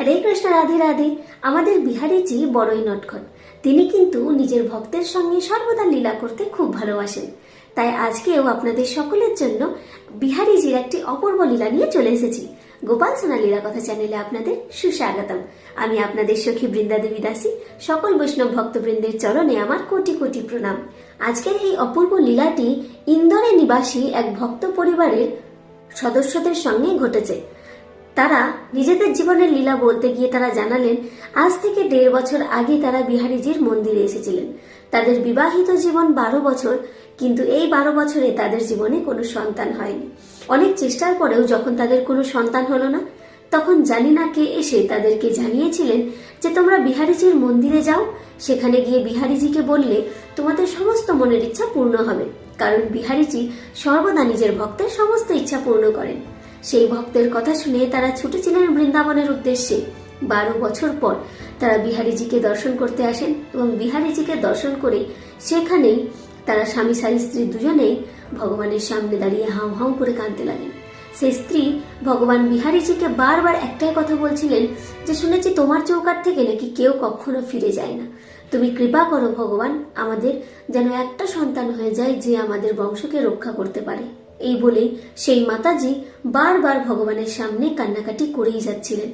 হরে কৃষ্ণ রাধে রাধে, আমাদের বিহারিজি বড়ই নটখট। তিনি কিন্তু নিজের ভক্তের সঙ্গে সর্বদা লীলা করতে খুব ভালোবাসেন। তাই আজকেও আপনাদের সকলের জন্য বিহারিজির একটি অপূর্ব লীলা নিয়ে চলে এসেছি। গোপাল সোনা লীলা কথা চ্যানেলে আপনাদের সুস্বাগতম। আমি আপনাদের সখী বৃন্দা দেবী দাসী, সকল বৈষ্ণব ভক্তবৃন্দের চরণে আমার কোটি কোটি প্রণাম। আজকের এই অপূর্ব লীলাটি ইন্দোরে নিবাসী এক ভক্ত পরিবারের সদস্যদের সঙ্গে ঘটেছে। তারা নিজেদের জীবনের লীলা বলতে গিয়ে তারা জানালেন, আজ থেকে দেড় বছর আগে তারা বিহারীজির মন্দিরে এসেছিলেন। তাদের বিবাহিত জীবন বারো বছর, কিন্তু এই বারো বছরে তাদের জীবনে কোনো সন্তান হয়নি। অনেক চেষ্টার পরেও যখন তাদের কোনো সন্তান হলো না, তখন জানি না কে এসে তাদেরকে জানিয়েছিলেন যে, তোমরা বিহারীজির মন্দিরে যাও। সেখানে গিয়ে বিহারীজিকে বললে তোমাদের সমস্ত মনের ইচ্ছা পূর্ণ হবে। কারণ বিহারীজি সর্বদা নিজের ভক্তের সমস্ত ইচ্ছা পূর্ণ করেন। সেই ভক্তের কথা শুনে তারা ছুটেছিলেন বৃন্দাবনের উদ্দেশ্যে। বারো বছর পর তারা বিহারীজিকে দর্শন করতে আসেন এবং বিহারীজিকে দর্শন করে সেখানেই তারা স্বামী সারি স্ত্রী দুজনেই ভগবানের সামনে দাঁড়িয়ে হাউ হাউ করে কাঁদতে লাগেন সেই স্ত্রী ভগবান বিহারীজিকে বারবার একটাই কথা বলছিলেন যে, শুনেছি তোমার চৌকার থেকে নাকি কেউ কখনো ফিরে যায় না। তুমি কৃপা করো ভগবান, আমাদের যেন একটা সন্তান হয়ে যায় যে আমাদের বংশকে রক্ষা করতে পারে। এই বলেই সেই মাতাজি বারবার ভগবানের সামনে কান্নাকাটি করেই যাচ্ছিলেন।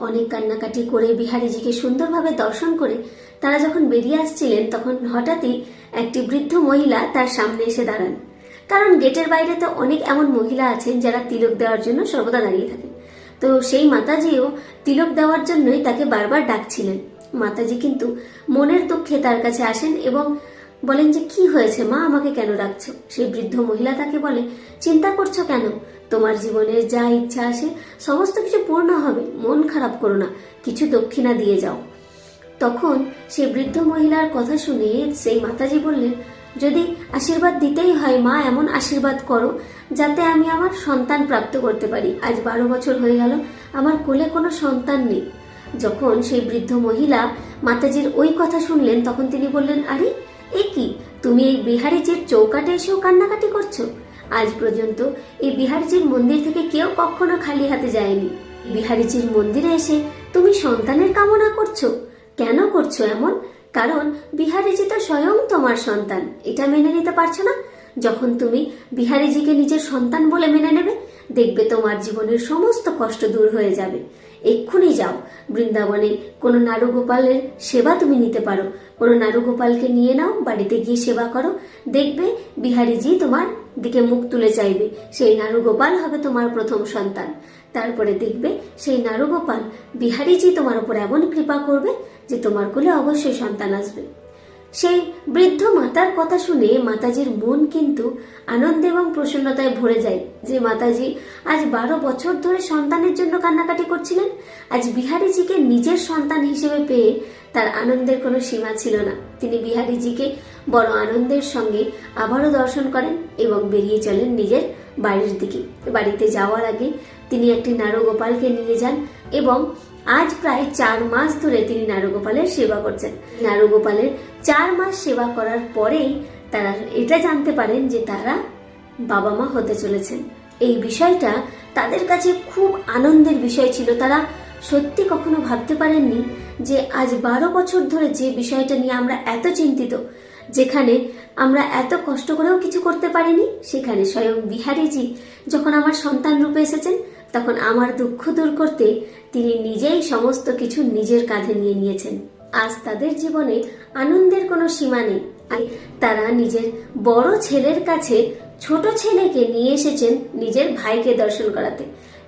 অনেক কান্নাকাটি করে বিহারীজিকে সুন্দরভাবে দর্শন করে তারা যখন বেরিয়ে আসছিলেন, তখন হঠাৎই একটি বৃদ্ধ মহিলা তার সামনে এসে দাঁড়ান। কারণ গেটের বাইরে তো অনেক এমন মহিলা আছেন যারা তিলক দেওয়ার জন্য সর্বদা দাঁড়িয়ে থাকেন। তো সেই মাতাজিও তিলক দেওয়ার জন্যই তাকে বারবার ডাকছিলেন। মাতাজি কিন্তু মনের দুঃখে তার কাছে আসেন এবং বলেন যে, কি হয়েছে মা? আমাকে কেন ডাকছো? সেই বৃদ্ধ মহিলা তাকে বলে, চিন্তা করছ কেন? তোমার জীবনের যা ইচ্ছা আসে, সমস্ত কিছু পূর্ণ হবে। মন খারাপ করো না, কিছু দক্ষিণা দিয়ে যাও। তখন সেই বৃদ্ধ মহিলার কথা শুনে সেই মাতাজি বললেন, যদি আশীর্বাদ দিতেই হয় মা, এমন আশীর্বাদ করো যাতে আমি আমার সন্তান প্রাপ্ত করতে পারি। আজ বারো বছর হয়ে গেল, আমার কোলে কোনো সন্তান নেই। যখন সেই বৃদ্ধ মহিলা মাতাজির ওই কথা শুনলেন, তখন তিনি বললেন, আরে এ কি? তুমি এই বিহারিজির চৌকাটে এসেও কান্নাকাটি করছ? আজ পর্যন্ত এই বিহারিজির মন্দির থেকে কেউ কখনো খালি হাতে যায়নি। বিহারিজির মন্দিরে এসে তুমি সন্তানের কামনা করছ? কেন করছ এমন? কারণ বিহারিজি তো স্বয়ং তোমার সন্তান, এটা মেনে নিতে পারছ না? যখন তুমি বিহারিজিকে নিজের সন্তান বলে মেনে নেবে দেখবে তোমার জীবনের সমস্ত কষ্ট দূর হয়ে যাবে। এক্ষুনি যাও। বৃন্দাবনে কোনো নারুগোপালের সেবা তুমি নিতে পারো। কোনো নারুগোপালকে নিয়ে নাও, বাড়িতে গিয়ে সেবা করো। দেখবে বিহারিজি তোমার দিকে মুখ তুলে চাইবে। সেই নারুগোপাল হবে তোমার প্রথম সন্তান। তারপরে দেখবে সেই নারুগোপাল বিহারিজি তোমার উপর এমন কৃপা করবে যে তোমার কোলে অবশ্যই সন্তান আসবে। সেই বৃদ্ধ মাতার কথা শুনে মাতাজির মন কিন্তু আনন্দ এবং প্রসন্নতায় ভরে যায় যে মাতাজি আজ বারো বছর ধরে সন্তানের জন্য কান্নাকাটি করছিলেন। আজ বিহারীজিকে নিজের সন্তান হিসেবে পেয়ে তার আনন্দের কোনো সীমা ছিল না। তিনি বিহারীজিকে বড় আনন্দের সঙ্গে আবারও দর্শন করেন এবং বেরিয়ে চলেন নিজের বাড়ির দিকে। বাড়িতে যাওয়ার আগে তিনি একটি নারগোপালকে নিয়ে যান এবং আজ প্রায় চার মাস ধরে তিনি নারগোপালের সেবা করছেন। নারগোপালের চার মাস সেবা করার পরেই তারা এটা জানতে পারেন যে তারা বাবা মা হতে চলেছেন। এই বিষয়টা তাদের কাছে খুব আনন্দের বিষয় ছিল। তারা সত্যি কখনো ভাবতে পারেননি যে আজ বারো বছর ধরে যে বিষয়টা নিয়ে আমরা এত চিন্তিত, যেখানে আমরা এত কষ্ট করেও কিছু করতে পারিনি, সেখানে স্বয়ং বিহারীজি যখন আমার সন্তান রূপে এসেছেন তখন আমার দুঃখ দূর করতে তিনি নিজেই সমস্ত কিছু নিজের কাঁধে নিয়ে নিয়েছেন। আজ তাদের জীবনে আনন্দের কোনো সীমা নেই। তারা নিজের বড় ছেলের কাছে ছোট ছেলেকে নিয়ে এসেছেন নিজের ভাইকে দর্শন করাতে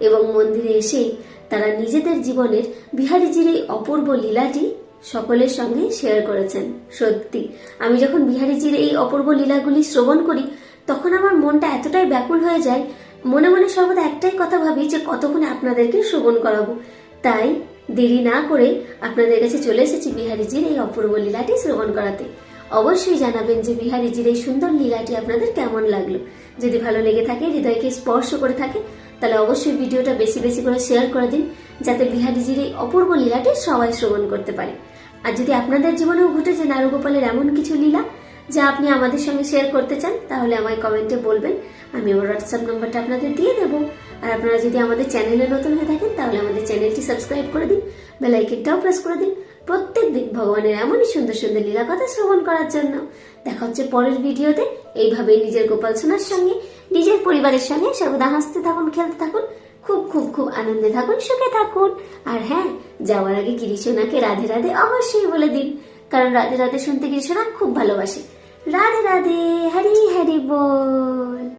এবং মন্দিরে এসেই তারা নিজেদের জীবনের বিহারীজির এই অপূর্ব লীলাটি সকলের সঙ্গে শেয়ার করেছেন। সত্যি, আমি যখন বিহারীজির এই অপূর্ব লীলাগুলি শ্রবণ করি, তখন আমার মনটা এতটাই ব্যাকুল হয়ে যায় মনে মনে সর্বদা একটাই কথা ভাবি যে কতক্ষণে আপনাদেরকে শ্রবণ করাবো। তাই দেরি না করে আপনাদের কাছে চলে এসেছি বিহারিজির এই অপূর্ব লীলাটি শ্রবণ করাতে। অবশ্যই জানাবেন যে বিহারিজির এই সুন্দর লীলাটি আপনাদের কেমন লাগল। যদি ভালো লেগে থাকে, হৃদয়কে স্পর্শ করে থাকে, তাহলে অবশ্যই ভিডিওটা বেশি বেশি করে শেয়ার করে দিন, যাতে বিহারিজির এই অপূর্ব লীলাটি সবাই শ্রবণ করতে পারে। আর যদি আপনাদের জীবনেও ঘটেছে নারুগোপালের এমন কিছু লীলা, যা আপনি আমাদের সঙ্গে শেয়ার করতে চান, তাহলে আমায় কমেন্টে বলবেন। আমি আমার হোয়াটসঅ্যাপ নাম্বারটা আপনাদের দিয়ে দেবো। আর আপনারা যদি আমাদের চ্যানেলে নতুন হয়ে থাকেন, তাহলে আমাদের চ্যানেলটি সাবস্ক্রাইব করে দিন, বেল আইকনটাও প্রেস করে দিন। প্রত্যেক দিন ভগবানের এমনই সুন্দর সুন্দর লীলা কথা শ্রবণ করার জন্য। দেখা হচ্ছে পরের ভিডিওতে। এইভাবে নিজের গোপাল সোনার সঙ্গে, নিজের পরিবারের সঙ্গে সর্বদা হাসতে থাকুন, খেলতে থাকুন, খুব খুব খুব আনন্দে থাকুন, সুখে থাকুন। আর হ্যাঁ যাওয়ার আগে গিরিশোনাকে রাধে রাধে অবশ্যই বলে দিন, কারণ রাধে রাধে শুনতে গিরিশোনা খুব ভালোবাসে। রাধে রাধে, হরি হরি বল।